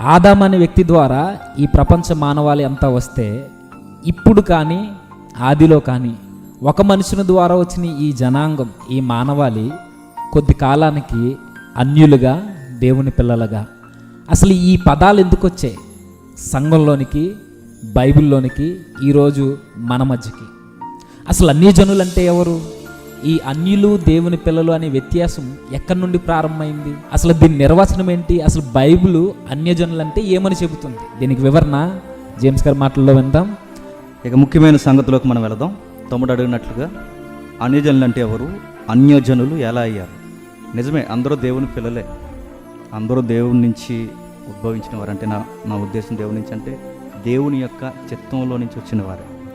ఆదాం అనే వ్యక్తి ద్వారా ఈ ప్రపంచ మానవాళి అంతా వస్తే ఇప్పుడు కానీ ఆదిలో కానీ ఒక మనుషుని ద్వారా వచ్చిన ఈ జనాంగం ఈ మానవాళి కొద్ది కాలానికి అన్యులుగా దేవుని పిల్లలుగా. అసలు ఈ పదాలు ఎందుకు వచ్చాయి? సంఘంలోనికి బైబిల్లోనికి ఈరోజు మన మధ్యకి. అసలు అన్ని జనులు అంటే ఎవరు? ఈ అన్యులు దేవుని పిల్లలు అనే వ్యత్యాసం ఎక్కడి నుండి ప్రారంభమైంది? అసలు దీని నిర్వచనం ఏంటి? అసలు బైబిల్ అన్యజనులు అంటే ఏమని చెబుతుంది? దీనికి వివరణ జేమ్స్ గారి మాటల్లో విందాం. ఇక ముఖ్యమైన సంగతిలోకి మనం వెళదాం. తమ్ముడు అడిగినట్లుగా అన్యజనులు అంటే ఎవరు? అన్యజనులు ఎలా అయ్యారు? నిజమే అందరూ దేవుని పిల్లలే. అందరూ దేవుని నుంచి ఉద్భవించిన వారు అంటే నా నా ఉద్దేశం దేవుని నుంచి అంటే దేవుని యొక్క చిత్తంలో నుంచి వచ్చిన వారే.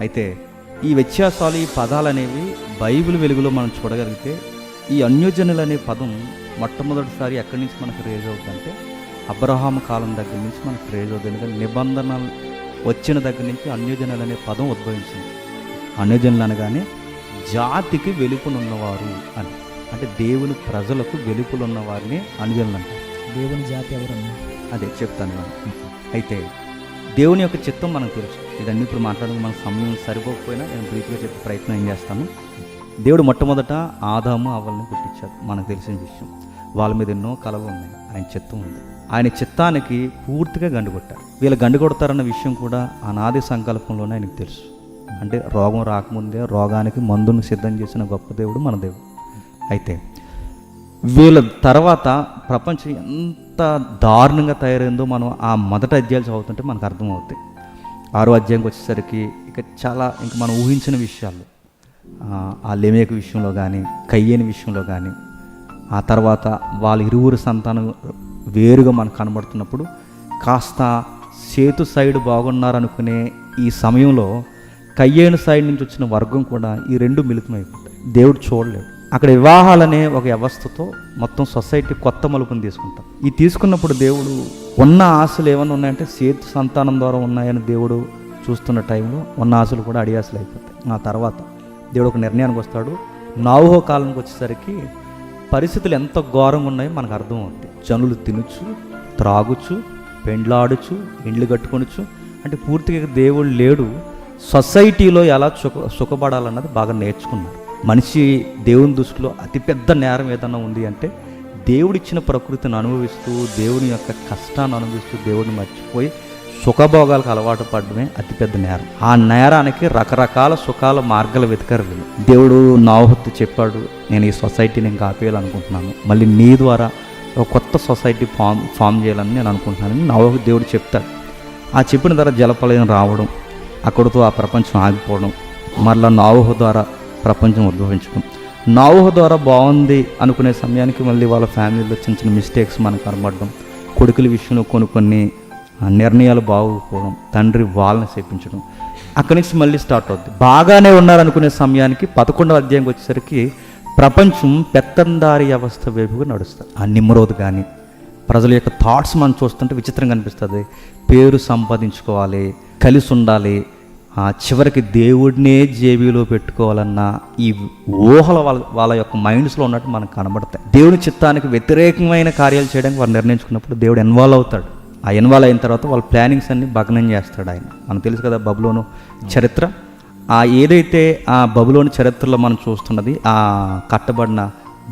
అయితే ఈ వ్యత్యాసాలు ఈ పదాలు అనేవి బైబిల్ వెలుగులో మనం చూడగలిగితే ఈ అన్యోజనులు అనే పదం మొట్టమొదటిసారి ఎక్కడి నుంచి మనకు రేజ్ అవుతుందంటే అబ్రహాం కాలం దగ్గర నుంచి మనకు రేజ్ అవుతుంది. ఎందుకంటే నిబంధనలు వచ్చిన దగ్గర నుంచి అన్యోజనులు అనే పదం ఉద్భవించింది. అన్యోజనులు అనగానే జాతికి వెలుపునున్నవారు అని. అంటే దేవుని ప్రజలకు వెలుపులున్న వారిని అనుజనులు అంటారు దేవుని జాతి ఎవరన్నా? అదే చెప్తాను. అయితే దేవుని యొక్క చిత్తం మనకు తెలుసు. ఇదన్నీ ఇప్పుడు మాట్లాడడం మన సమయం సరిపోకపోయినా నేను బ్రీఫ్గా చెప్పే ప్రయత్నం ఏం చేస్తాను. దేవుడు మొట్టమొదట ఆదాము అవల్ని పుట్టించాడు మనకు తెలిసిన విషయం. వాళ్ళ మీద ఎన్నో కలలు ఉన్నాయి. ఆయన చిత్తం ఉంది. ఆయన చిత్తానికి పూర్తిగా గండు కొట్టారు. వీళ్ళు గండు కొడతారన్న విషయం కూడా అనాది సంకల్పంలోనే ఆయనకు తెలుసు. అంటే రోగం రాకముందే రోగానికి మందును సిద్ధం చేసిన గొప్ప దేవుడు మన దేవుడు. అయితే వీళ్ళ తర్వాత ప్రపంచం ఎంత దారుణంగా తయారైందో మనం ఆ మొదటి అధ్యాయాలు చదువుతుంటే మనకు అర్థమవుతాయి ఆరో అధ్యాయంకి వచ్చేసరికి ఇక చాలా ఇంకా మనం ఊహించిన విషయాలు. ఆ, ఆ లెమేక విషయంలో కానీ కయ్యేని విషయంలో కానీ ఆ తర్వాత వాళ్ళ ఇరువురు సంతానం వేరుగా మనకు కనబడుతున్నప్పుడు కాస్త సేతు సైడ్ బాగున్నారనుకునే ఈ సమయంలో కయ్యేను సైడ్ నుంచి వచ్చిన వర్గం కూడా ఈ రెండు మిళితమైపోతాయి. దేవుడు చూడలేడు అక్కడ వివాహాలనే ఒక వ్యవస్థతో మొత్తం సొసైటీ కొత్త మలుపుని తీసుకుంటాం. ఈ తీసుకున్నప్పుడు దేవుడు ఉన్న ఆశలు ఏమైనా ఉన్నాయంటే సేతు సంతానం ద్వారా ఉన్నాయని దేవుడు చూస్తున్న టైంలో ఉన్న ఆశలు కూడా అడియాసలు అయిపోతాయి. ఆ తర్వాత దేవుడు ఒక నిర్ణయానికి వస్తాడు. నావుహో కాలానికి వచ్చేసరికి పరిస్థితులు ఎంత ఘోరంగా ఉన్నాయో మనకు అర్థం అవుతుంది జనులు తినచ్చు త్రాగుచు పెండ్లాడుచు ఇండ్లు కట్టుకొనొచ్చు అంటే పూర్తిగా దేవుడు లేడు. సొసైటీలో ఎలా సుఖ సుఖపడాలన్నది బాగా నేర్చుకున్నారు. మనిషి దేవుని దృష్టిలో అతిపెద్ద నేరం ఏదన్నా ఉంది అంటే దేవుడిచ్చిన ప్రకృతిని అనుభవిస్తూ దేవుని యొక్క కష్టాన్ని అనుభవిస్తూ దేవుడిని మర్చిపోయి సుఖభోగాలకు అలవాటు పడడమే అతిపెద్ద నేరం. ఆ నేరానికి రకరకాల సుఖాల మార్గాలు వెతకరు దేవుడు నావహత్తు చెప్పాడు నేను ఈ సొసైటీని ఇంకా ఆపేయాలనుకుంటున్నాను మళ్ళీ నీ ద్వారా ఒక కొత్త సొసైటీ ఫామ్ ఫామ్ చేయాలని నేను అనుకుంటున్నాను నవహు దేవుడు చెప్తాడు. ఆ చెప్పిన ద్వారా జలపలయం రావడం అక్కడితో ఆ ప్రపంచం ఆగిపోవడం మరలా నావహు ద్వారా ప్రపంచం ఉద్భవించడం. నావుహ ద్వారా బాగుంది అనుకునే సమయానికి మళ్ళీ వాళ్ళ ఫ్యామిలీలో చిన్న చిన్న మిస్టేక్స్ మనకు కనబడడం. కొడుకుల విషయంలో కొన్ని కొన్ని నిర్ణయాలు బాగోకపోవడం తండ్రి వాళ్ళని చేపించడం అక్కడి నుంచి మళ్ళీ స్టార్ట్ అవుద్ది. బాగానే ఉన్నారనుకునే సమయానికి పదకొండవ అధ్యాయంకి వచ్చేసరికి ప్రపంచం పెత్తందారి వ్యవస్థ వైపుగా నడుస్తుంది. ఆ నిమ్రోద్ కానీ ప్రజల యొక్క థాట్స్ మనం చూస్తుంటే విచిత్రంగా అనిపిస్తుంది. పేరు సంపాదించుకోవాలి కలిసి ఉండాలి ఆ చివరికి దేవుడినే జేబీలో పెట్టుకోవాలన్న ఈ ఊహల వాళ్ళ వాళ్ళ యొక్క మైండ్స్లో ఉన్నట్టు మనకు కనబడతాయి. దేవుని చిత్తానికి వ్యతిరేకమైన కార్యాలు చేయడానికి వారు నిర్ణయించుకున్నప్పుడు దేవుడు ఇన్వాల్వ్ అవుతాడు. ఆ ఇన్వాల్వ్ అయిన తర్వాత వాళ్ళ ప్లానింగ్స్ అన్ని భగ్నం చేస్తాడు ఆయన. మనకు తెలుసు కదా బబులోను చరిత్ర. ఆ ఏదైతే ఆ బబులోని చరిత్రలో మనం చూస్తున్నది ఆ కట్టబడిన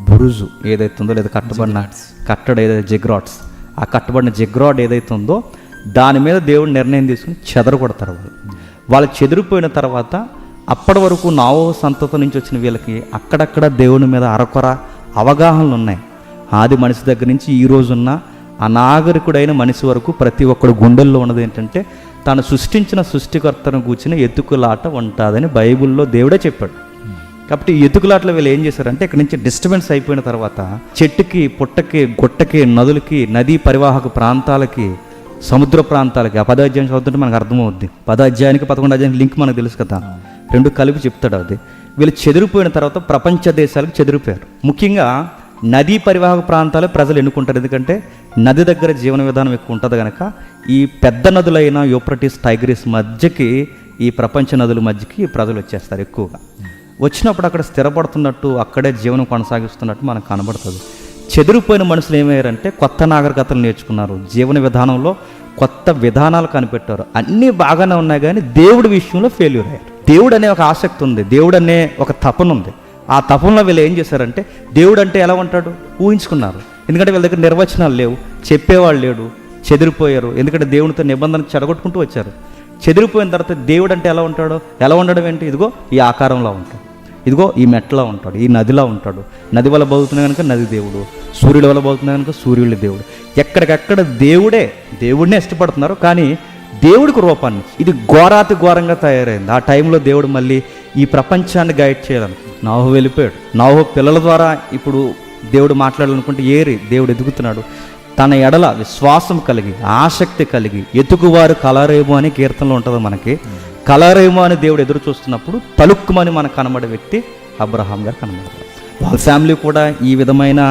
బురుజు ఏదైతే ఉందో లేదా కట్టబడిన కట్టడ ఏదైతే జిగ్రాట్స్ ఆ కట్టబడిన జిగ్రాడ్ ఏదైతే ఉందో దాని మీద దేవుడు నిర్ణయం తీసుకుని చెదరగొడతారు వాళ్ళు. వాళ్ళు చెదిరిపోయిన తర్వాత అప్పటి వరకు నావో సంతత నుంచి వచ్చిన వీళ్ళకి అక్కడక్కడ దేవుని మీద అరకొర అవగాహనలు ఉన్నాయి. ఆది మనిషి దగ్గర నుంచి ఈ రోజున్న అనాగరికుడైన మనిషి వరకు ప్రతి ఒక్కడు గుండెల్లో ఉన్నది ఏంటంటే తాను సృష్టించిన సృష్టికర్తను కూర్చిన ఎత్తుకులాట ఉంటుందని బైబిల్లో దేవుడే చెప్పాడు. కాబట్టి ఎతుకులాటలో వీళ్ళు ఏం చేశారంటే ఇక్కడ నుంచి డిస్టర్బెన్స్ అయిపోయిన తర్వాత చెట్టుకి పుట్టకి గుట్టకి నదులకి నదీ పరివాహక ప్రాంతాలకి సముద్ర ప్రాంతాలకి ఆ పదాధ్యాయం చదువుతుంటే మనకు అర్థమవుద్ది. పదాధ్యాయానికి పదకొండు అధ్యాయానికి లింక్ మనకు తెలుసు కదా. రెండు కలిపి చెప్తాడు అది. వీళ్ళు చెదిరిపోయిన తర్వాత ప్రపంచ దేశాలకు చెదిరిపోయారు. ముఖ్యంగా నదీ పరివాహక ప్రాంతాలే ప్రజలు ఎన్నుకుంటారు. ఎందుకంటే నది దగ్గర జీవన విధానం ఎక్కువ ఉంటుంది కనుక ఈ పెద్ద నదులైన యూప్రటిస్ టైగ్రిస్ మధ్యకి ఈ ప్రపంచ నదుల మధ్యకి ప్రజలు వచ్చేస్తారు ఎక్కువగా. వచ్చినప్పుడు అక్కడ స్థిరపడుతున్నట్టు అక్కడే జీవనం కొనసాగిస్తున్నట్టు మనకు కనబడుతుంది. చెదిరిపోయిన మనుషులు ఏమయ్యారంటే కొత్త నాగరికతలు నేర్చుకున్నారు. జీవన విధానంలో కొత్త విధానాలు కనిపెట్టారు. అన్నీ బాగానే ఉన్నాయి కానీ దేవుడి విషయంలో ఫెయిల్యూర్ అయ్యారు. దేవుడు అనే ఒక ఆసక్తి ఉంది. దేవుడు అనే ఒక తపన ఉంది. ఆ తపనలో వీళ్ళు ఏం చేశారంటే దేవుడు అంటే ఎలా ఉంటాడు? ఊహించుకున్నారు. ఎందుకంటే వీళ్ళ దగ్గర నిర్వచనాలు లేవు. చెప్పేవాళ్ళు లేడు. చెదిరిపోయారు. ఎందుకంటే దేవునితో నిబంధన చెడగొట్టుకుంటూ వచ్చారు. చెదిరిపోయిన తర్వాత దేవుడు అంటే ఎలా ఉంటాడు? ఎలా ఉండడం ఏంటి? ఇదిగో ఈ ఆకారంలో ఉంటాడు. ఇదిగో ఈ మెట్లా ఉంటాడు ఈ నదిలా ఉంటాడు. నది వల్ల బతుకుతున్నా కనుక నది దేవుడు సూర్యుడి వల్ల బతుకుతున్నా కనుక సూర్యుడి దేవుడు. ఎక్కడికక్కడ దేవుడే దేవుడినే ఇష్టపడుతున్నారు కానీ దేవుడికి రూపాన్ని. ఇది ఘోరాతి ఘోరంగా తయారైంది. ఆ టైంలో దేవుడు మళ్ళీ ఈ ప్రపంచాన్ని గైడ్ చేయాలని. నాహు వెళ్ళిపోయాడు. నాహు పిల్లల ద్వారా ఇప్పుడు దేవుడు మాట్లాడాలనుకుంటే ఏరి దేవుడు ఎదుగుతున్నాడు. తన ఎడల విశ్వాసం కలిగి ఆసక్తి కలిగి ఎతుకువారు కలరేమో అని కీర్తనలో ఉంటుంది మనకి. కలరేమో అని దేవుడు ఎదురు చూస్తున్నప్పుడు తలుక్కుమని మనకు కనబడే వ్యక్తి అబ్రహాం గారు కనబడతారు. వాళ్ళ ఫ్యామిలీ కూడా ఈ విధమైన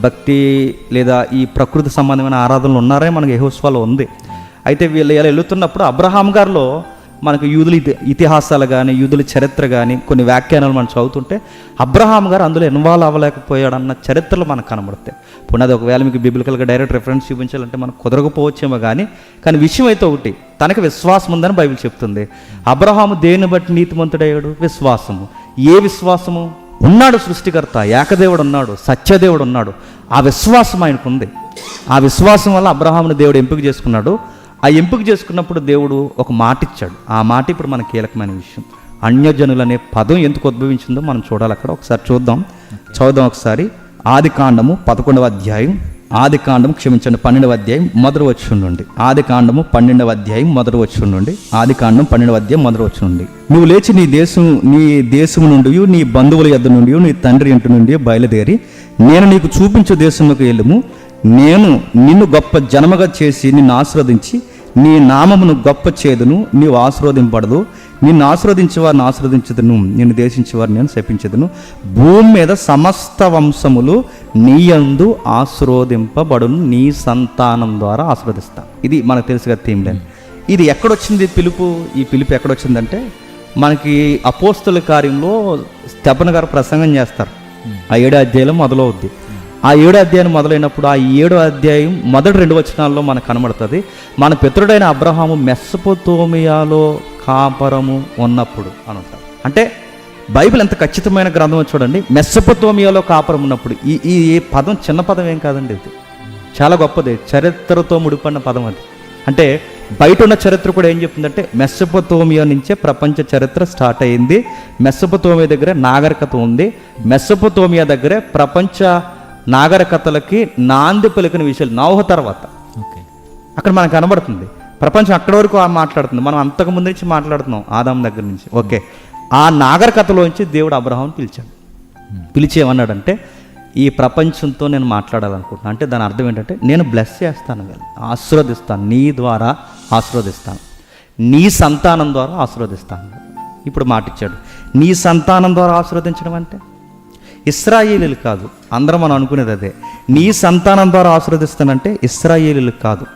భక్తి లేదా ఈ ప్రకృతి సంబంధమైన ఆరాధనలు ఉన్నారే మనకు యహోస్వాలో ఉంది. అయితే వీళ్ళు ఇలా వెళుతున్నప్పుడు అబ్రహాం గారిలో మనకు యూదుల ఇతి ఇతిహాసాలు కానీ యూదుల చరిత్ర కానీ కొన్ని వ్యాఖ్యానాలు మనం చదువుతుంటే అబ్రహాం గారు అందులో ఇన్వాల్వ్ అవ్వలేకపోయాడన్న చరిత్రలు మనకు కనబడతాయి. పునాది ఒకవేళ మీకు బిబిలికల్గా డైరెక్ట్ రెఫరెన్స్ చూపించాలంటే మనకు కుదరకపోవచ్చేమో కానీ కానీ విషయం అయితే ఒకటి తనకి విశ్వాసం ఉందని బైబిల్ చెప్తుంది. అబ్రహాము దేని బట్టి నీతిమంతుడయ్యాడు? విశ్వాసము. ఏ విశ్వాసము? ఉన్నాడు సృష్టికర్త ఏకదేవుడు ఉన్నాడు సత్యదేవుడు ఉన్నాడు. ఆ విశ్వాసం ఆయనకు ఉంది ఆ విశ్వాసం వల్ల అబ్రహాముని దేవుడు ఎంపిక చేసుకున్నాడు. ఆ ఎంపిక చేసుకున్నప్పుడు దేవుడు ఒక మాట ఇచ్చాడు. ఆ మాట ఇప్పుడు మన కీలకమైన విషయం. అన్యజనులు అనే పదం ఎందుకు ఉద్భవించిందో మనం చూడాలి అక్కడ. ఒకసారి చూద్దాం. చదువుదాం ఒకసారి. ఆది కాండము పదకొండవ అధ్యాయం. ఆది కాండము క్షమించండి పన్నెండవ అధ్యాయం మొదటి వచ్చి నుండి. ఆది కాండము పన్నెండవ అధ్యాయం మొదటి వచ్చి నుండి. ఆది కాండం పన్నెండవ అధ్యాయం మొదటి వచ్చి నుండి. నువ్వు లేచి నీ దేశం నీ దేశము నుండి నీ బంధువుల యొద్ద నుండి నీ తండ్రి ఇంటి నుండి బయలుదేరి నేను నీకు చూపించే దేశంలోకి వెళ్ళము. నేను నిన్ను గొప్ప జనముగా చేసి నిన్ను ఆశీర్వదించి నీ నామమును గొప్ప చేదును నీవు ఆశీర్వదింపడదు నిన్ను ఆశీర్వదించే వారిని ఆశీర్వదించదును నిన్ను దేశించే వారిని నేను శపించదును. భూమి మీద సమస్త వంశములు నీయందు ఆశీర్వదింపబడును నీ సంతానం ద్వారా ఆశీర్వదిస్తా. ఇది మనకు తెలుసుగా థీమ్ థీమ్లైన్ ఇది ఎక్కడొచ్చింది పిలుపు? ఈ పిలుపు ఎక్కడొచ్చిందంటే మనకి అపోస్తుల కార్యంలో స్టెపన్ గారు ప్రసంగం చేస్తారు. ఆ ఏడు అధ్యాయంలో మొదలవుద్ది. ఆ ఏడో అధ్యాయం మొదలైనప్పుడు ఆ ఏడో అధ్యాయం మొదటి రెండు వచనాల్లో మనకు కనబడుతుంది. మన పితరుడైన అబ్రహాము మెస్సపోతోమియాలో కాపరము ఉన్నప్పుడు అని ఉంటారు అంటే బైబిల్ ఎంత ఖచ్చితమైన గ్రంథం చూడండి. మెస్సపోతోమియాలో కాపరం ఉన్నప్పుడు ఈ ఈ ఈ పదం చిన్న పదం ఏం కాదండి ఇది. చాలా గొప్పది. చరిత్రతో ముడిపడిన పదం అది. అంటే బయట ఉన్న చరిత్ర కూడా ఏం చెప్తుందంటే మెస్సపతోమియా నుంచే ప్రపంచ చరిత్ర స్టార్ట్ అయింది. మెస్సపతోమియా దగ్గర నాగరికత ఉంది. మెస్సపతోమియా దగ్గరే ప్రపంచ నాగరికతలకి నాంది పలికిన విషయాలు నౌహ తర్వాత. ఓకే. అక్కడ మనకు కనబడుతుంది. ప్రపంచం అక్కడి వరకు మాట్లాడుతుంది. మనం అంతకు ముందు నుంచి మాట్లాడుతున్నాం ఆదాం దగ్గర నుంచి. ఓకే. ఆ నాగరికతలోంచి దేవుడు అబ్రహాం పిలిచాడు. పిలిచి ఏమన్నాడంటే ఈ ప్రపంచంతో నేను మాట్లాడాలనుకుంటున్నాను అంటే దాని అర్థం ఏంటంటే నేను బ్లెస్ చేస్తాను ఆశీర్వదిస్తాను. నీ ద్వారా ఆశీర్వదిస్తాను. నీ సంతానం ద్వారా ఆశీర్వదిస్తాను. ఇప్పుడు మాట ఇచ్చాడు నీ సంతానం ద్వారా ఆశీర్వదించడం అంటే? ఇస్రాయేలీలు కాదు. అందరం మనం అనుకునేది అదే. నీ సంతానం ద్వారా ఆశీర్వదిస్తానంటే ఇస్రాయేలీలు కాదు.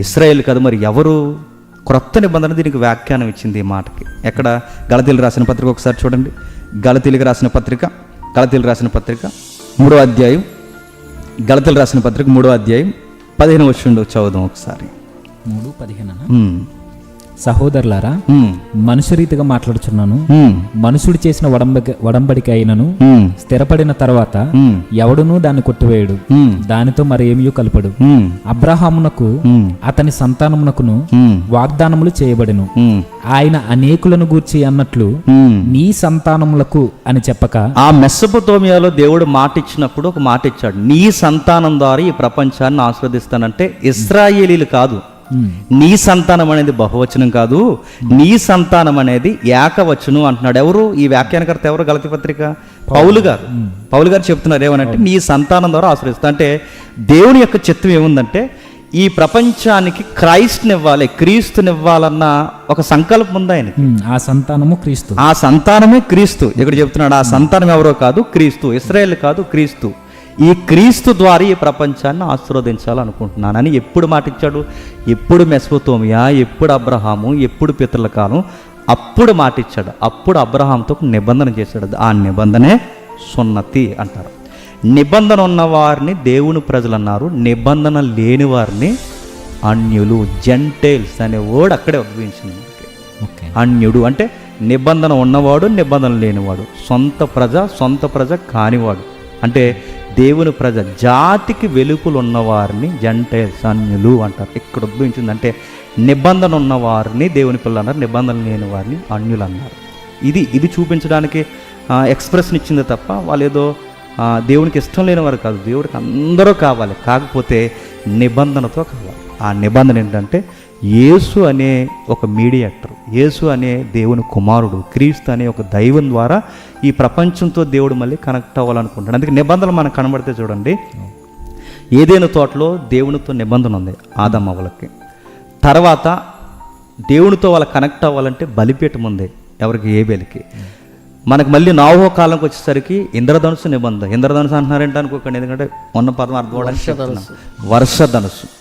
ఇస్రాయేల్ కాదు మరి ఎవరు? క్రొత్త నిబంధన దీనికి వ్యాఖ్యానం ఇచ్చింది ఈ మాటకి. ఎక్కడ? గలతీలు రాసిన పత్రిక ఒకసారి చూడండి. గలతీలకు రాసిన పత్రిక గలతీలు రాసిన పత్రిక మూడో అధ్యాయం. గలతీలు రాసిన పత్రిక మూడో అధ్యాయం. పదిహేను వచ్చిండు చదువుదాం ఒకసారి. మూడు పదిహేను సహోదరులారా మనుషు రీతిగా మాట్లాడుచున్నాను. మనుషుడు చేసిన వడంబడిక అయినను స్థిరపడిన తర్వాత ఎవడునూ దాన్ని కొట్టివేయడు. దానితో మరేమీ కలపడు. అబ్రహామునకు అతని సంతానమునకును వాగ్దానములు చేయబడెను. ఆయన అనేకులను గూర్చి అన్నట్లు. నీ సంతానములకు అని చెప్పక ఆ మెస్సపోతోమియాలో దేవుడు మాట ఇచ్చినప్పుడు ఒక మాట ఇచ్చాడు నీ సంతానం ద్వారా ఈ ప్రపంచాన్ని ఆస్వాదిస్తానంటే ఇస్రాయేలీలు కాదు. నీ సంతానం అనేది బహువచనం కాదు. నీ సంతానం అనేది ఏకవచనం అంటున్నాడు. ఎవరు? ఈ వ్యాఖ్యానకర్త ఎవరు? గలతి పత్రిక? పౌలు. గారు. పౌలు గారు చెప్తున్నారు ఏమనంటే నీ సంతానం ద్వారా ఆశ్రయిస్తా. అంటే దేవుని యొక్క చిత్తం ఏముందంటే ఈ ప్రపంచానికి క్రైస్ట్నివ్వాలి క్రీస్తునివ్వాలన్న ఒక సంకల్పం ఉంది ఆయనకి. ఉమ్, ఆ సంతానము క్రీస్తు. ఆ సంతానమే క్రీస్తు. ఇక్కడ చెప్తున్నాడు ఆ సంతానం ఎవరో కాదు క్రీస్తు. ఇస్రాయేల్ కాదు క్రీస్తు. ఈ క్రీస్తు ద్వారా ఈ ప్రపంచాన్ని ఆశీర్వదించాలనుకుంటున్నానని ఎప్పుడు మాటిచ్చాడు? ఎప్పుడు మెస్పోతోమియా? ఎప్పుడు అబ్రహాము? ఎప్పుడు పితరుల కాలం? అప్పుడు మాటిచ్చాడు. అప్పుడు అబ్రహాంతో నిబంధన చేశాడు. ఆ నిబంధనే సున్నతి అంటారు. నిబంధన ఉన్న వారిని దేవుని ప్రజలు అన్నారు. నిబంధన లేని వారిని అన్యులు జెంటైల్స్ అనే వర్డ్ అక్కడే ఉద్భవించింది. అన్యుడు అంటే నిబంధన ఉన్నవాడు నిబంధన లేనివాడు. సొంత ప్రజ సొంత ప్రజ కానివాడు. అంటే దేవుని ప్రజ జాతికి వెలుపులు ఉన్నవారిని జంటైల్స్ అన్యులు అంటారు. ఇక్కడ ఉద్భవించింది అంటే నిబంధన ఉన్నవారిని దేవుని పిల్లలు అన్నారు నిబంధన లేని వారిని అన్యులు అన్నారు. ఇది ఇది చూపించడానికి ఎక్స్ప్రెషన్ ఇచ్చింది తప్ప వాళ్ళు ఏదో దేవునికి ఇష్టం లేని వారు కాదు. దేవుడికి అందరూ కావాలి. కాకపోతే నిబంధనతో కావాలి. ఆ నిబంధన ఏంటంటే యేసు అనే ఒక మీడియేటర్ యేసు అనే దేవుని కుమారుడు క్రీస్తు అనే ఒక దైవం ద్వారా ఈ ప్రపంచంతో దేవుడు మళ్ళీ కనెక్ట్ అవ్వాలనుకుంటాడు అందుకే నిబంధనలు మనకు కనబడితే చూడండి. ఏదైనా తోటలో దేవునితో నిబంధన ఉంది ఆదమ్మవలకి తర్వాత దేవునితో వాళ్ళ కనెక్ట్ అవ్వాలంటే బలిపీఠం ఉంది ఎవరికి? ఏబేలికి. మనకు మళ్ళీ నావో కాలంకి వచ్చేసరికి ఇంద్రధనుసు నిబంధన. ఇంద్రధనుసు అంటున్నారంటే అనుకోకండి ఎందుకంటే మొన్న పదం అర్థం. వర్ష ధనుసు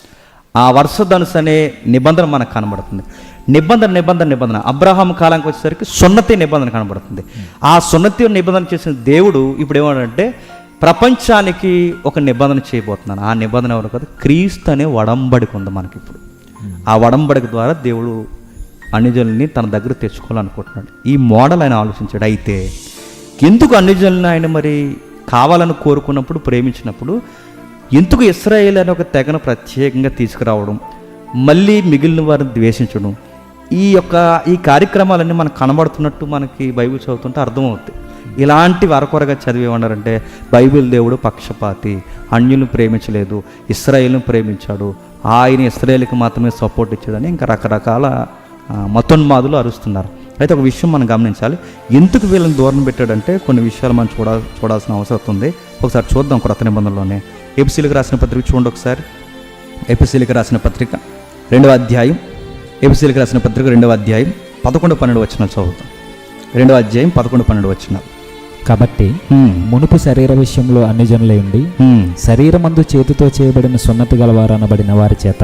ఆ వర్ష ధనుసు అనే నిబంధన మనకు కనబడుతుంది. నిబంధన నిబంధన నిబంధన. అబ్రహాం కాలానికి వచ్చేసరికి సున్నతి నిబంధన కనబడుతుంది. ఆ సున్నతి నిబంధన చేసిన దేవుడు ఇప్పుడు ఏమంటే ప్రపంచానికి ఒక నిబంధన చేయబోతున్నాను. ఆ నిబంధన ఎవరు కదా? క్రీస్తు అనే వడంబడిక ఉంది మనకి ఇప్పుడు. ఆ వడంబడిక ద్వారా దేవుడు అన్యజనుల్ని తన దగ్గర తెచ్చుకోవాలనుకుంటున్నాడు. ఈ మోడల్ ఆయన ఆలోచించాడు. అయితే ఎందుకు అన్యజనులను ఆయన మరి కావాలని కోరుకున్నప్పుడు ప్రేమించినప్పుడు ఎందుకు ఇస్రాయేల్ అనే ఒక తెగను ప్రత్యేకంగా తీసుకురావడం మళ్ళీ మిగిలిన వారిని ద్వేషించడం ఈ యొక్క ఈ కార్యక్రమాలన్నీ మనకు కనబడుతున్నట్టు మనకి బైబిల్ చదువుతుంటే అర్థమవుతుంది ఇలాంటి వరకొరగా చదివేమన్నారంటే బైబిల్ దేవుడు పక్షపాతి అన్యులను ప్రేమించలేదు ఇస్రాయేల్ను ప్రేమించాడు ఆయన ఇస్రాయేల్కి మాత్రమే సపోర్ట్ ఇచ్చాడని ఇంకా రకరకాల మతోన్మాదులు అరుస్తున్నారు. అయితే ఒక విషయం మనం గమనించాలి. ఎందుకు వీళ్ళని దూరం పెట్టాడంటే కొన్ని విషయాలు మనం చూడ చూడాల్సిన అవసరం ఉంది. ఒకసారి చూద్దాం క్రొత్త నిబంధనలోనే. ఎపిసీలకు రాసిన పత్రిక చూడండి ఒకసారి. ఎపిసీలకు రాసిన పత్రిక రెండవ అధ్యాయం. ఎపిసీలకు రాసిన పత్రిక రెండవ అధ్యాయం. పదకొండు పన్నెండు వచ్చిన చదువుతాం. రెండవ అధ్యాయం పదకొండు పన్నెండు వచ్చిన కాబట్టి మునుపు శరీర విషయంలో అన్ని జనులై ఉండి శరీరమందు చేతితో చేయబడిన సున్నతి గలవారు అనబడిన వారి చేత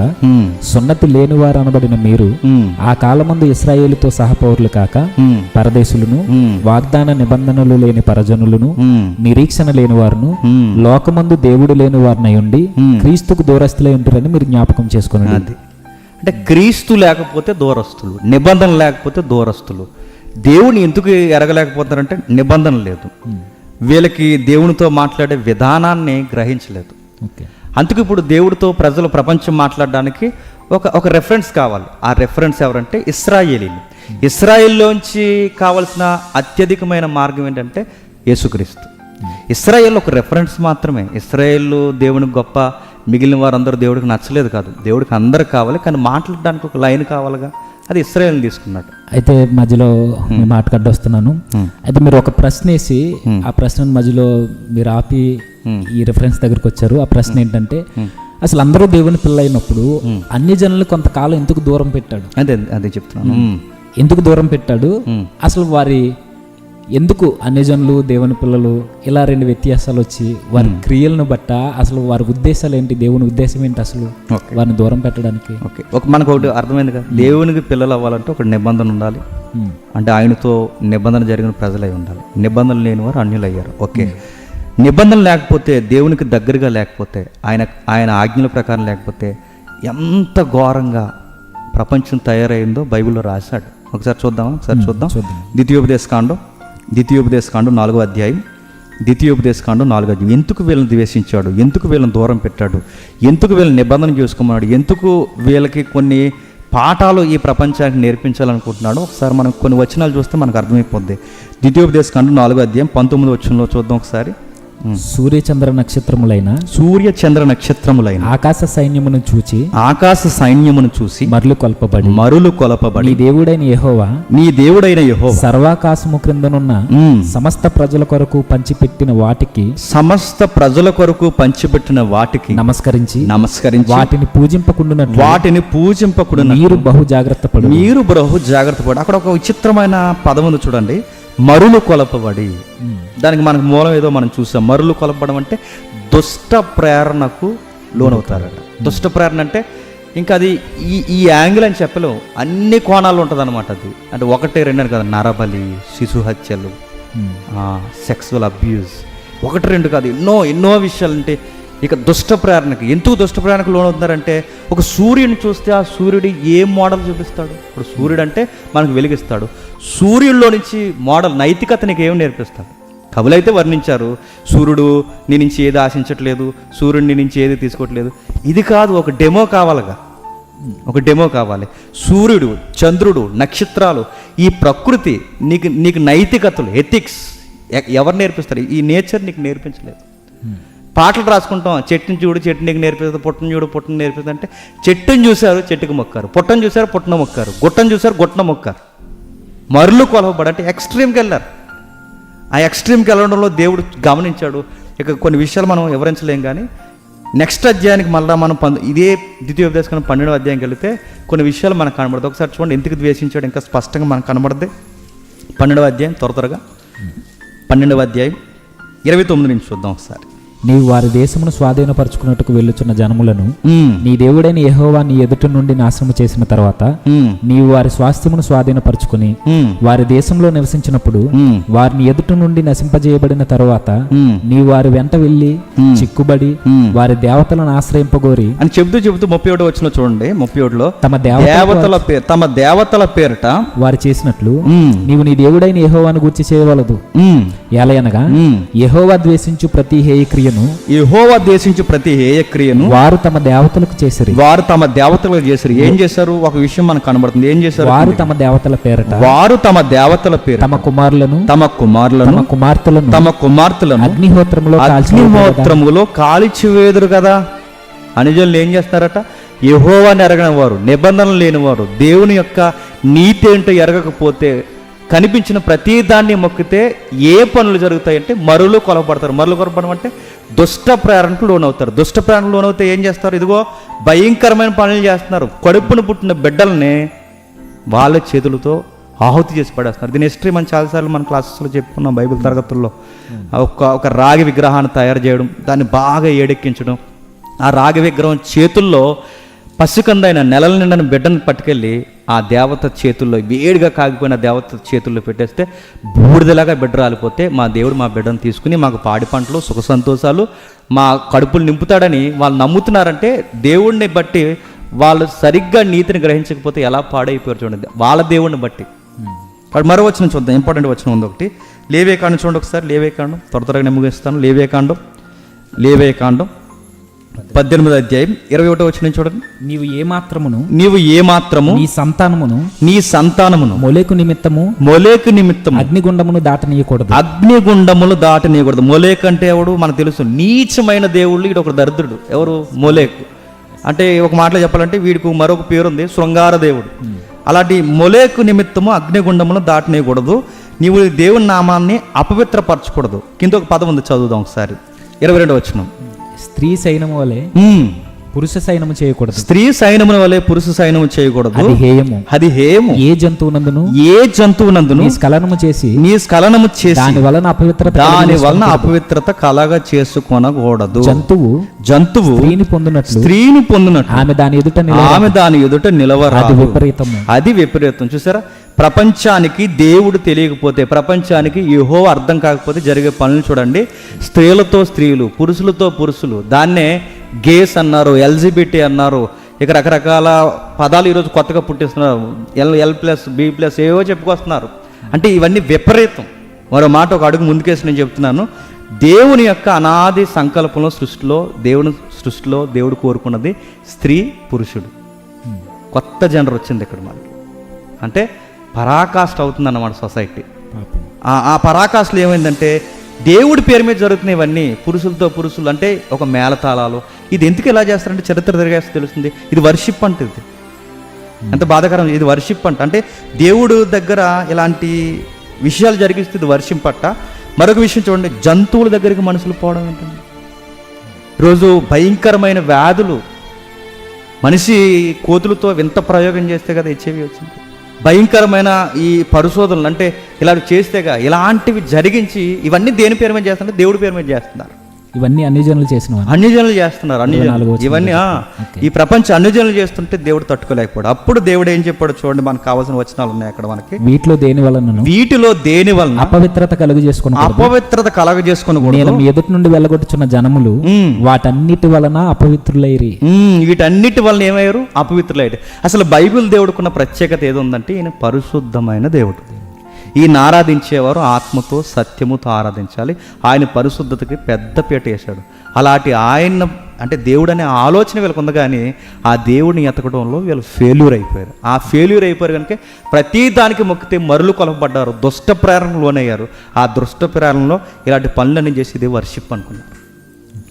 సున్నతి లేనివారు అనబడిన మీరు ఆ కాలమందు ఇస్రాయేలుతో సహపౌరులు కాక పరదేశులను వాగ్దాన నిబంధనలు లేని పరజనులను నిరీక్షణ లేని వారును లోకమందు దేవుడు లేని వారినై ఉండి క్రీస్తుకు దూరస్తులై ఉంటారని మీరు జ్ఞాపకం చేసుకుని అది. అంటే క్రీస్తు లేకపోతే దూరస్తులు నిబంధన లేకపోతే దూరస్తులు దేవుని ఎందుకు ఎరగలేకపోతారంటే నిబంధన లేదు. వీళ్ళకి దేవునితో మాట్లాడే విధానాన్ని గ్రహించలేదు. ఓకే. అందుకు ఇప్పుడు దేవుడితో ప్రజలు ప్రపంచం మాట్లాడడానికి ఒక ఒక రెఫరెన్స్ కావాలి. ఆ రెఫరెన్స్ ఎవరంటే ఇస్రాయేలీలు. ఇస్రాయేల్లోంచి కావలసిన అత్యధికమైన మార్గం ఏంటంటే యేసుక్రీస్తు. ఇస్రాయేల్ ఒక రెఫరెన్స్ మాత్రమే. ఇస్రాయేల్ దేవునికి గొప్ప మిగిలిన వారందరూ దేవుడికి నచ్చలేదు కాదు. దేవుడికి అందరు కావాలి కానీ మాట్లాడడానికి ఒక లైన్ కావాలిగా. అది ఇస్రాయేల్ని తీసుకున్నాడు అయితే మధ్యలో మీ మాట కడ్డొస్తున్నాను అయితే మీరు ఒక ప్రశ్న వేసి ఆ ప్రశ్న మధ్యలో మీరు ఆపి ఈ రిఫరెన్స్ దగ్గరికి వచ్చారు. ఆ ప్రశ్న ఏంటంటే అసలు అందరూ దేవుని పిల్ల అయినప్పుడు అన్ని జనులు కొంతకాలం ఎందుకు దూరం పెట్టాడు? అదే అదే చెప్తున్నాను. మ్మ్. ఎందుకు దూరం పెట్టాడు? అసలు వారి ఎందుకు అన్ని జనులు దేవుని పిల్లలు ఇలా రెండు వ్యత్యాసాలు వచ్చి వారి క్రియలను బట్ట అసలు వారి ఉద్దేశాలు ఏంటి? దేవుని ఉద్దేశం ఏంటి అసలు? వారిని దూరం పెట్టడానికి. ఓకే. ఒక మనకు ఒకటి అర్థమైంది కదా. దేవునికి పిల్లలు అవ్వాలంటే ఒక నిబంధన ఉండాలి. ఉమ్. అంటే ఆయనతో నిబంధన జరిగిన ప్రజలై ఉండాలి. నిబంధనలు లేని వారు అన్యులు అయ్యారు ఓకే నిబంధన లేకపోతే దేవునికి దగ్గరగా లేకపోతే ఆయన ఆయన ఆజ్ఞల ప్రకారం లేకపోతే ఎంత ఘోరంగా ప్రపంచం తయారైందో బైబిల్లో రాశాడు. ఒకసారి చూద్దామా? ఒకసారి చూద్దాం. చూద్దాం. ద్వితీయోపదేశ కాండం ద్వితీయోపదేశకాండం నాలుగో అధ్యాయం. ద్వితీయోపదేశకాండం నాలుగో అధ్యాయం. ఎందుకు వీళ్ళని ద్వేషించాడు? ఎందుకు వీళ్ళని దూరం పెట్టాడు? ఎందుకు వీళ్ళని నిబంధన చేసుకోమన్నాడు ఎందుకు వీళ్ళకి కొన్ని పాఠాలు ఈ ప్రపంచానికి నేర్పించాలనుకుంటున్నాడు? ఒకసారి మనం కొన్ని వచనాలు చూస్తే మనకు అర్థమైపోద్ది. ద్వితీయోపదేశకాండం నాలుగో అధ్యాయం పంతొమ్మిది వచనంలో చూద్దాం ఒకసారి. సూర్యచంద్ర నక్షత్రములైన సూర్య చంద్ర నక్షత్రములైన ఆకాశ సైన్యమును చూచి ఆకాశ సైన్యమును చూసి మరలు కొల్పబడి మరులు కొలపబడి నీ దేవుడైన యెహోవా నీ దేవుడైన యెహోవా సర్వాకాశము క్రిందనున్న. సమస్త ప్రజల కొరకు పంచిపెట్టిన వాటికి సమస్త ప్రజల కొరకు పంచిపెట్టిన వాటికి నమస్కరించి నమస్కరించి వాటిని పూజింపకుండునట్లు వాటిని పూజింపకుడు మీరు బహు జాగ్రత్త పడు మీరు బహు జాగ్రత్త పడు అక్కడ ఒక విచిత్రమైన పదం ఉంది చూడండి. మరులు కొలపబడి. దానికి మనకు మూలం ఏదో మనం చూసాం. మరులు కొలపడం అంటే దుష్ట ప్రేరణకు లోనవుతారట. దుష్ట ప్రేరణ అంటే ఇంకా అది ఈ ఈ యాంగిల్ అని చెప్పలేం. అన్ని కోణాలు ఉంటుంది అనమాట అది. అంటే ఒకటే రెండు అని కదా. నరబలి శిశు హత్యలు సెక్సువల్ అబ్యూస్ ఒకటి రెండు కాదు. ఎన్నో ఎన్నో విషయాలు అంటే ఇక దుష్ట ప్రేరణకి ఎందుకు దుష్ట ప్రేరణకు లోనవుతున్నారంటే ఒక సూర్యుని చూస్తే ఆ సూర్యుడు ఏ మోడల్ చూపిస్తాడు? ఇప్పుడు సూర్యుడు అంటే మనకు వెలిగిస్తాడు. సూర్యుల్లో నుంచి మోడల్ నైతికత నీకు ఏం నేర్పిస్తాడు? కవులైతే వర్ణించారు సూర్యుడు నీ నుంచి ఏది ఆశించట్లేదు సూర్యుడిని నుంచి ఏది తీసుకోవట్లేదు. ఇది కాదు ఒక డెమో కావాలిగా. ఒక డెమో కావాలి. సూర్యుడు చంద్రుడు నక్షత్రాలు ఈ ప్రకృతి నీకు నీకు నైతికతలు ఎథిక్స్ ఎవరు నేర్పిస్తారు? ఈ నేచర్ నీకు నేర్పించలేదు. పాటలు రాసుకుంటాం. చెట్టుని చూడు చెట్టు నీకు నేర్పిస్తుంది పుట్టను చూడు పుట్టను నేర్పిస్తుంది అంటే చెట్టుని చూశారు చెట్టుకు మొక్కారు. పుట్టను చూశారు పుట్టన మొక్కారు. గుట్టను చూశారు గుట్టను మొక్కారు. మరులు కొలవబడి అంటే ఎక్స్ట్రీమ్కి వెళ్ళారు. ఆ ఎక్స్ట్రీమ్కి వెళ్ళడంలో దేవుడు గమనించాడు. ఇక కొన్ని విషయాలు మనం వివరించలేం కానీ నెక్స్ట్ అధ్యాయానికి మళ్ళీ మనం పంద ఇదే ద్వితీయోపదేశం పన్నెండవ అధ్యాయంకి వెళితే కొన్ని విషయాలు మనకు కనబడదు ఒకసారి చూడండి ఎందుకు ద్వేషించాడు? ఇంకా స్పష్టంగా మనకు కనబడద్ది. పన్నెండవ అధ్యాయం త్వర త్వరగా. పన్నెండవ అధ్యాయం ఇరవై తొమ్మిది నుంచి చూద్దాం ఒకసారి. నీవు వారి దేశమును స్వాధీనపరచుకున్నట్టుకు వెళ్ళుచున్న జనములను నీ దేవుడైన యెహోవా నీ ఎదుట నుండి నాశనము చేసిన తర్వాత నీవు వారి స్వాస్థ్యమును స్వాధీనపరచుకుని వారి దేశంలో నివసించినప్పుడు వారిని ఎదుట నుండి నశింపజేయబడిన తరువాత నీవు వారి వెంట వెళ్ళి. చిక్కుబడి. వారి దేవతలను ఆశ్రయింపగోరి అని చెబుతూ చెబుతూ ముప్పై ఒకటి వచ్చిన చూడండి. ముప్పై ఒకటిలో తమ దేవత దేవతల పేరు తమ దేవతల పేరిట వారు చేసినట్లు నీవు నీ దేవుడైన యెహోవాను గూర్చి చేయవలదు. ఉమ్. యెహోవా ద్వేషించు ప్రతి హేయ క్రియను యెహోవా దేశించు ప్రతి హేయ క్రియను వారు తమ దేవతలకు చేసిరి. వారు తమ దేవతలకు చేశారు ఏం చేశారు? ఒక విషయం మనకు కనబడుతుంది. ఏం చేశారు? వారు తమ దేవతల పేరట. వారు తమ దేవతల పేరు తమ కుమారులను తమ కుమారులను తమ కుమార్తెలను తమ కుమార్తెలను అగ్నిహోత్రములో కాల్చి అగ్నిహోత్రములో కాలిచివేదురు కదా. అనుజనులు ఏం చేస్తారట యహోవాని ఎరగని వారు నిబంధనలు లేనివారు దేవుని యొక్క నీతి ఏంటో ఎరగకపోతే కనిపించిన ప్రతి దాన్ని మొక్కితే ఏ పనులు జరుగుతాయంటే మరులు కొలబడతారు మరులు కొలబడడం అంటే దుష్ట ప్రేరణకు లోనవుతారు దుష్ట ప్రేరణకు లోనవుతే ఏం చేస్తారు? ఇదిగో భయంకరమైన పనులు చేస్తున్నారు. కడుపును పుట్టిన బిడ్డల్ని వాళ్ళ చేతులతో ఆహుతి చేసి పడేస్తున్నారు. దీని హిస్టరీ మనం చాలాసార్లు మన క్లాసెస్లో చెప్పుకున్నాం బైబిల్ తరగతుల్లో. ఒక ఒక రాగి విగ్రహాన్ని తయారు చేయడం దాన్ని బాగా ఏడెక్కించడం. ఆ రాగి విగ్రహం చేతుల్లో పసికందైన నెలల నిండిన బిడ్డను పట్టుకెళ్ళి ఆ దేవత చేతుల్లో వేడిగా కాగిపోయిన దేవత చేతుల్లో పెట్టేస్తే బూడిదలాగా బిడ్డ రాలిపోతే మా దేవుడు మా బిడ్డను తీసుకుని మాకు పాడి పంటలు సుఖ సంతోషాలు మా కడుపులు నింపుతాడని వాళ్ళు నమ్ముతున్నారంటే దేవుడిని బట్టి వాళ్ళు సరిగ్గా నీతిని గ్రహించకపోతే ఎలా పాడైపోయారు చూడండి. వాళ్ళ దేవుడిని బట్టి. వాడు మరో వచ్చిన చూద్దాం. ఇంపార్టెంట్ వచ్చిన ఉంది ఒకటి. లేవే కాండం చూడండి ఒకసారి. లేవే కాండం. త్వర త్వరగా నిమ్మగిస్తాను లేవే కాండం. లేవే కాండం. పద్దెనిమిది అధ్యాయం ఇరవై ఒకటో వచ్చిన చూడండి. నీవు ఏ మాత్రమును నీవు ఏ మాత్రము నీ సంతానమును నీ సంతానమును మొలేకు నిమిత్తము మొలేకు నిమిత్తము అగ్నిగుండమును దాటనీయకూడదు. అగ్నిగుండములు దాటనీయకూడదు. మొలేక్ అంటే ఎవడు? మనకు తెలుసు నీచమైన దేవుళ్ళు ఇది ఒక దరిద్రుడు. ఎవరు? మొలేక్. అంటే ఒక మాటలో చెప్పాలంటే వీడికి మరొక పేరు ఉంది శృంగార దేవుడు. అలాంటి మొలేకు నిమిత్తము అగ్నిగుండములు దాటనీయకూడదు. నీవు దేవుని నామాన్ని అపవిత్రపరచకూడదు. కింద ఒక పదం ఉంది చదువుదాం ఒకసారి. ఇరవై రెండు వచ్చిన స్త్రీ సైనం వలె hmm. పురుష సైనము చేయకూడదు. స్త్రీ సైనముల వలె పురుష సైనము చేయకూడదు. అది హేయము. అది హేము ఏ జంతువునందును ఏ జంతువునందును నీ స్ఖలనము చేసి నీ స్ఖలనము చేసి దాని వలన అపవిత్రత దాని వలన అపవిత్రత కలగా చేసుకొనకూడదు. జంతువు జంతువు స్త్రీని పొందినట్లు స్త్రీని పొందినట్లు. ఆమె దాని ఎదుట ఆమె దాని ఎదుట అది నిలవరాదు విపరీతము. అది విపరీతం. చూసారా? ప్రపంచానికి దేవుడు తెలియకపోతే ప్రపంచానికి యహో అర్థం కాకపోతే జరిగే పనులు చూడండి. స్త్రీలతో స్త్రీలు పురుషులతో పురుషులు దాన్నే గేస్ అన్నారు ఎల్జిబిటీ అన్నారు ఇక రకరకాల పదాలు ఈరోజు కొత్తగా పుట్టిస్తున్నారు. L L plus B plus ఏవో చెప్పుకొస్తున్నారు. అంటే ఇవన్నీ విపరీతం. మరో మాట ఒక అడుగు ముందుకేసి నేను చెప్తున్నాను. దేవుని యొక్క అనాది సంకల్పంలో సృష్టిలో దేవుని సృష్టిలో దేవుడు కోరుకున్నది స్త్రీ పురుషుడు. కొత్త జనర్ వచ్చింది ఇక్కడ మనకి. అంటే పరాకాష్ట అవుతుంది అన్నమాట సొసైటీ. ఆ ఆ పరాకాష్ఠలు ఏమైందంటే దేవుడి పేరు మీద జరుగుతున్నాయి ఇవన్నీ పురుషులతో పురుషులు అంటే ఒక మేళతాళాలు ఇది ఎందుకు ఎలా చేస్తారంటే చరిత్ర తిరిగేస్తే తెలుస్తుంది. ఇది వర్షిప్ అంటే ఇది ఎంత బాధాకరం. ఇది వర్షిప్ అంట. అంటే దేవుడు దగ్గర ఇలాంటి విషయాలు జరిగిస్తే ఇది వర్షిప్ పట్ట మరొక విషయం చూడండి. జంతువుల దగ్గరికి మనుషులు పోవడం ఏంటండి? ఈరోజు భయంకరమైన వ్యాధులు మనిషి కోతులతో వింత ప్రయోగం చేస్తే కదా హెచ్ఐవి వచ్చింది. భయంకరమైన ఈ పరిశోధనలు అంటే ఇలా చేస్తేగా ఇలాంటివి జరిగించి ఇవన్నీ దేని పేరు మీద చేస్తుంటే దేవుడి పేరు మీద చేస్తున్నారు. ఇవన్నీ అన్ని జనులు చేసినవని అన్ని జనులు చేస్తున్నారు అన్ని జనులు. ఇవన్నీ ఈ ప్రపంచం అన్ని జనులు చేస్తుంటే దేవుడు తట్టుకోలేకపోయాడు అప్పుడు దేవుడు ఏం చెప్పాడు చూడండి మనకు కావాల్సిన వచనాలు ఉన్నాయి అక్కడ మనకి. వీటిలో దేని వలనను? వీటిలో దేని వలన? అపవిత్రత కలుగు చేసుకుని అపవిత్రత కలగ చేసుకుని నేను మీ ఎదుటి నుండి వెళ్ళగొట్టుచున్న జనములు. వాటన్నిటి వలన అపవిత్రులైరి. వీటన్నిటి వలన ఏమయ్యారు? అపవిత్రులైతే అసలు బైబిల్ దేవుడుకున్న ప్రత్యేకత ఏది ఉందంటే ఈయన పరిశుద్ధమైన దేవుడు. ఈయన ఆరాధించేవారు ఆత్మతో సత్యముతో ఆరాధించాలి. ఆయన పరిశుద్ధతకి పెద్ద పీట వేశాడు. అలాంటి ఆయన అంటే దేవుడు అనే ఆలోచన వీళ్ళకి ఉంది కానీ ఆ దేవుడిని ఎతకడంలో వీళ్ళు ఫెయిల్యూర్ అయిపోయారు. ఆ ఫెయిల్యూర్ అయిపోయారు కనుక ప్రతి దానికి మొక్కితే మరులు కొలపబడ్డారు దుష్ట ప్రేరణలోనయ్యారు ఆ దుష్ట ప్రేరణలో ఇలాంటి పనులన్నీ చేసేది వర్షిప్ అనుకున్నారు.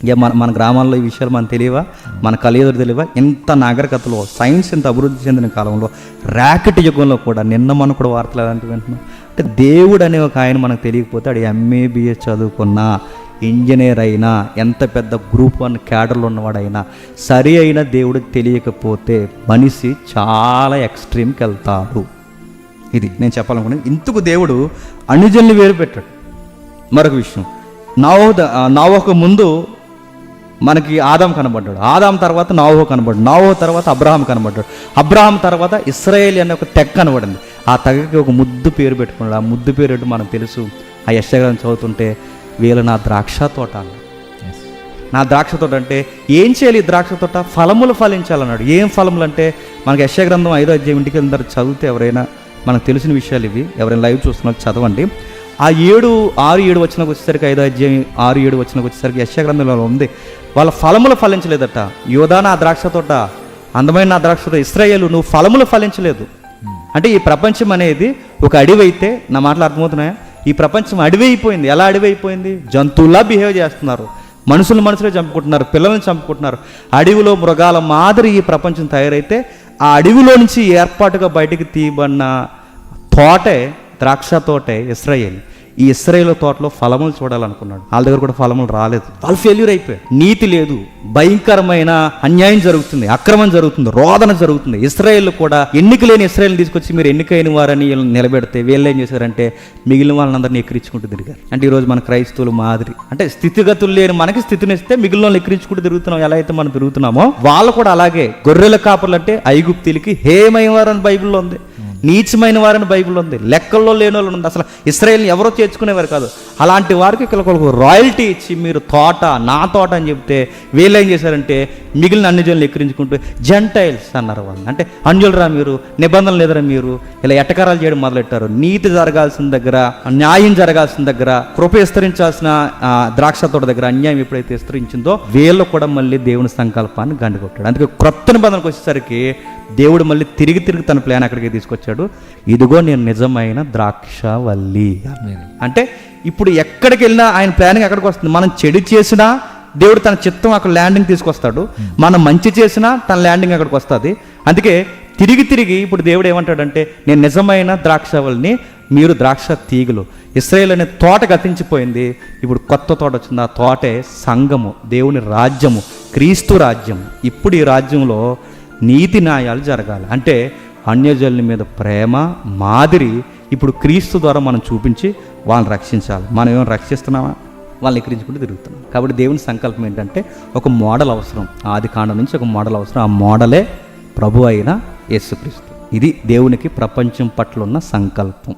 ఇక మన మన గ్రామాల్లో ఈ విషయాలు మనకు తెలియవా? మన కలియదురు తెలియవా? ఇంత నాగరికతలో సైన్స్ ఇంత అభివృద్ధి చెందిన కాలంలో ర్యాకెట్ యుగంలో కూడా నిన్న మనం కూడా వార్తలు అలాంటివి వింటున్నాం. అంటే దేవుడు అనే ఒక ఆయన మనకు తెలియకపోతే అది ఎంఏ చదువుకున్నా ఇంజనీర్ అయినా ఎంత పెద్ద గ్రూప్ వన్ క్యాడర్లు ఉన్నవాడైనా సరి అయిన దేవుడికి తెలియకపోతే మనిషి చాలా ఎక్స్ట్రీమ్కి వెళ్తాడు. ఇది నేను చెప్పాలనుకున్నాను ఇందుకు దేవుడు అనుజల్ని వేరు పెట్టాడు. మరొక విషయం. నావో నావోకు ముందు మనకి ఆదాం కనబడ్డాడు. ఆదాం తర్వాత నావో కనబడ్డాడు. నావో తర్వాత అబ్రహాం కనబడ్డాడు. అబ్రహాం తర్వాత ఇస్రాయేల్ అనే ఒక తెగ కనబడింది. ఆ తెగకి ఒక ముద్దు పేరు పెట్టుకున్నాడు. ఆ ముద్దు పేరు మనకు తెలుసు. ఆ యశగ్రం చదువుతుంటే వీళ్ళు నా ద్రాక్ష తోట నా ద్రాక్ష తోట అంటే ఏం చేయాలి ఈ ద్రాక్ష తోట? ఫలములు ఫలించాలన్నాడు. ఏం ఫలములు అంటే మనకి యశ గ్రంథం ఐదో అధ్యాయం ఇంటికి అందరు చదివితే ఎవరైనా మనకు తెలిసిన విషయాలు ఇవి. ఎవరైనా లైవ్ చూస్తున్నారు చదవండి. ఆ ఏడు ఆరు ఏడు వచ్చినకు వచ్చేసరికి ఐదో అధ్యాయం ఆరు ఏడు వచ్చినకు వచ్చేసరికి యశ గ్రంథంలో ఉంది. వాళ్ళ ఫలములు ఫలించలేదట. యోధా నా ద్రాక్ష తోట అందమైన నా ద్రాక్ష తోట ఇస్రాయేలు నువ్వు ఫలములు ఫలించలేదు. అంటే ఈ ప్రపంచం అనేది ఒక అడవి అయితే నా మాటలు అర్థమవుతున్నాయా? ఈ ప్రపంచం అడవి అయిపోయింది ఎలా అడవి అయిపోయింది జంతువులా బిహేవ్ చేస్తున్నారు. మనుషులు మనుషులే చంపుకుంటున్నారు. పిల్లల్ని చంపుకుంటున్నారు. అడవిలో మృగాల మాదిరి ఈ ప్రపంచం తయారైతే ఆ అడవిలో నుంచి ఏర్పాటుగా బయటికి తీయబడిన తోటే ద్రాక్ష తోటే ఇస్రాయేల్. ఈ ఇస్రాయేల్ తోటలో ఫలములు చూడాలనుకున్నాడు. వాళ్ళ దగ్గర కూడా ఫలములు రాలేదు. వాళ్ళు ఫెయిల్యూర్ అయిపోయారు. నీతి లేదు. భయంకరమైన అన్యాయం జరుగుతుంది. అక్రమం జరుగుతుంది. రోదన జరుగుతుంది. ఇస్రాయేల్ కూడా ఎన్నిక లేని ఇస్రాయేల్ తీసుకొచ్చి మీరు ఎన్నికైన వారని నిలబెడితే వీళ్ళు ఏం చేశారంటే మిగిలిన వాళ్ళందరినీ ఎక్కిరించుకుంటూ తిరిగారు. అంటే ఈరోజు మన క్రైస్తవులు మాదిరి. అంటే స్థితిగతులు లేని మనకి స్థితినిస్తే మిగిలిన వాళ్ళు ఎక్కిరించుకుంటూ తిరుగుతున్నాం. ఎలా అయితే మనం తిరుగుతున్నామో వాళ్ళు కూడా అలాగే గొర్రెల కాపులు అంటే ఐగుప్తిలకి హేమైన వారని బైబిల్లో ఉంది. నీచమైన వారిని బైబిల్ ఉంది. లెక్కల్లో లేని వాళ్ళు ఉంది అసలు ఇస్రాయేల్ని ఎవరో చేర్చుకునేవారు కాదు. అలాంటి వారికి ఇక్కడ రాయల్టీ ఇచ్చి మీరు తోట నా తోట అని చెప్తే వీళ్ళు ఏం చేశారంటే మిగిలిన అన్ని జనులు ఎక్కిరించుకుంటూ జెంటైల్స్ అన్నారు వాళ్ళని. అంటే అంజులరా మీరు నిబంధనలు ఎదురా మీరు ఇలా ఎటకారాలు చేయడం మొదలెట్టారు. నీతి జరగాల్సిన దగ్గర న్యాయం జరగాల్సిన దగ్గర కృప విస్తరించాల్సిన ద్రాక్ష తోట దగ్గర అన్యాయం ఎప్పుడైతే విస్తరించిందో వీళ్ళు కూడా మళ్ళీ దేవుని సంకల్పాన్ని గండికొట్టాడు అందుకే క్రొత్త నిబంధనకు వచ్చేసరికి దేవుడు మళ్ళీ తిరిగి తిరిగి తన ప్లాన్ అక్కడికి తీసుకొచ్చాడు. ఇదిగో నేను నిజమైన ద్రాక్షవల్లి. అంటే ఇప్పుడు ఎక్కడికి వెళ్ళినా ఆయన ప్లానింగ్ ఎక్కడికి వస్తుంది? మనం చెడు చేసినా దేవుడు తన చిత్తం అక్కడ ల్యాండింగ్ తీసుకొస్తాడు. మనం మంచి చేసినా తన ల్యాండింగ్ అక్కడికి వస్తుంది. అందుకే తిరిగి తిరిగి ఇప్పుడు దేవుడు ఏమంటాడంటే నేను నిజమైన ద్రాక్షవల్ని మీరు ద్రాక్ష తీగలు. ఇస్రాయేల్ అనే తోట గతించిపోయింది. ఇప్పుడు కొత్త తోట వచ్చింది. ఆ తోటే సంఘము దేవుని రాజ్యము క్రీస్తు రాజ్యం. ఇప్పుడు ఈ రాజ్యంలో నీతి న్యాయాలు జరగాలి. అంటే అన్యజనుల మీద ప్రేమ మాదిరి ఇప్పుడు క్రీస్తు ద్వారా మనం చూపించి వాళ్ళని రక్షించాలి. మనం ఏమైనా రక్షిస్తున్నామా? వాళ్ళని ఎక్కిరించుకుంటూ తిరుగుతున్నాం. కాబట్టి దేవుని సంకల్పం ఏంటంటే ఒక మోడల్ అవసరం. ఆది కాండం నుంచి ఒక మోడల్ అవసరం. ఆ మోడలే ప్రభు అయిన యేసుక్రీస్తు. ఇది దేవునికి ప్రపంచం పట్ల ఉన్న సంకల్పం.